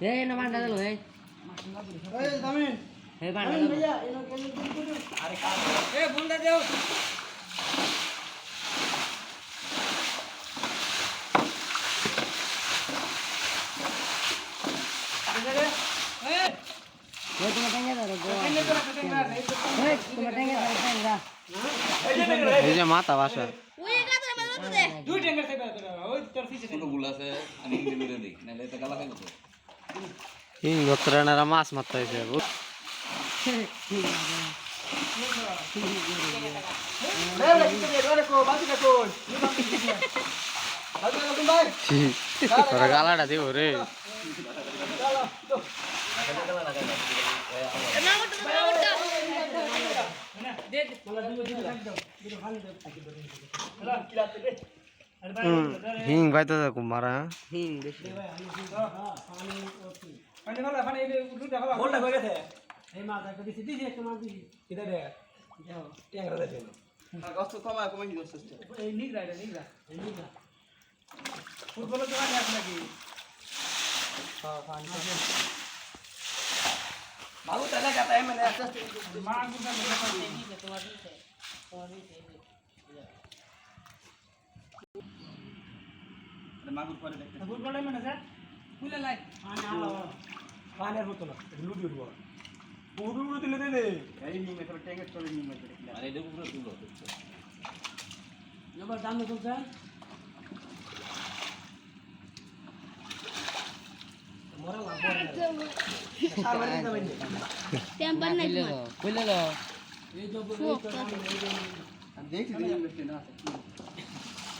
এই না মান্ডা দিলো এই এই জামিন এই মান্ডা দিলো ভাইয়া এনো কেন দিন আরে কাজ এই তোমার ট্যাঙ্গে ধরো গো এই তোমার ট্যাঙ্গে ধরো ট্যাঙ্গা এই যে মাথা আছে আমি ইংরেজি দিই নাহলে এটা গালা খাইবো হিং গোত্রানারা মাছ মারতে হয়েছে রে কি রে রে। কো রকম ভাই তোরা গালাটা দিব রে হিং মারা হিং বেশি। বলটা কই গেছে? এই মাথা কো দিছি দিছি একটা মাছ দিছি। কিদা রে? ট্যাংরা দে আর কষ্ট কমা কমাই দিছস এই নিগরা রে নিগরা এই নিগরা ফুটবল তো আছে নাকি? হ্যাঁ পানি তালে কাটা মানে আস্তে মাগুর পরে দেখতে ফুটবল মানে স্যার ফুলে লাই পানি আলো পানির হতো না লুডি উঠবো পুরো উড়ে দিলে দে এই নিমে তোর ট্যাঙ্কের চলে নিমে আর এটা উপরে তুলো নম্বর দাম চলছে টেম্পার নাই কইলে তোমার লো কইলে লো দেখি দিন না এরে মে মে মে উড়তে উড়তে মে লুদার দিলে উড়তে না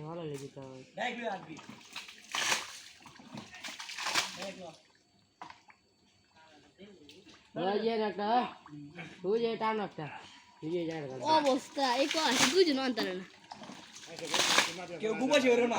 ভালো লেগে তো ব্যাগ লই আসবি ওই যে একটা তুই যে টান একটা তুই যে জায়গা অবস্থা এই কয় দুজন অন্তরে না কেউ ওরে না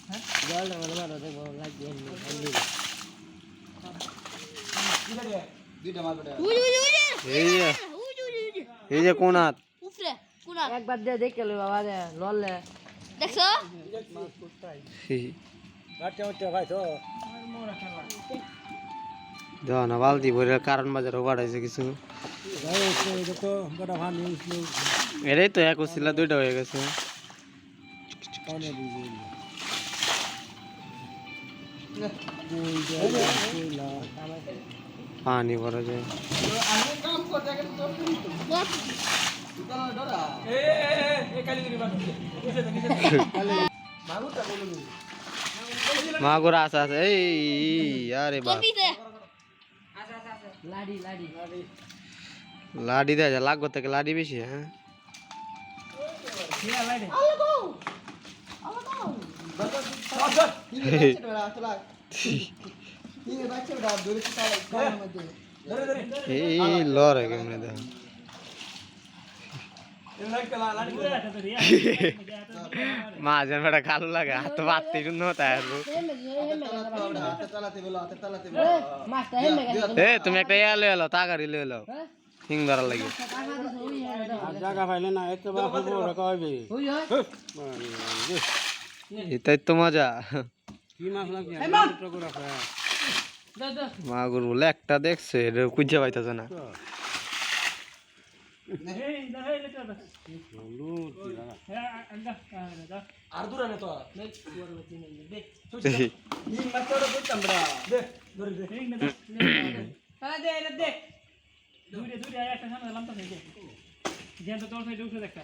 উই উই উই এই যে উই উই উই এই যে কোনাত উপরে কোনা একবার দে দেখে লো বাবা দে ললে দেখছ দেওয়া না বালতি ভরে কারণ বাজার বাড়াইছে কিছু এটাই তো এক ছিল দুইটা হয়ে গেছে বাদ নিচে নিচে মাগুরটা বলো মাগুর আছে এই, আরে বাপ। লাডি লাডি লাডি দেয় লাগবে থেকে লাডি বেশি হ্যাঁ? গো এই লড়ে কেমনে দেখ মাঝে বেটা কালো লাগে হাত হেমে গেছে এ তুমি একটা ইয়া লয়ে এলো তাগারি লয়ে এলো হিং ধরার লাগে জায়গা পাইলে না এত বাপ বড় কইবে হয় এটাই তো মজা। মাগুর বলে একটা দেখছে এটা পাইতেছে না। দেখ দূরে দূরে একটা সামনে লাম্পা থেকে যেন তোর সাইডে উঠে দেখা।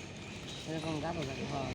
এরকম গাবো গাবো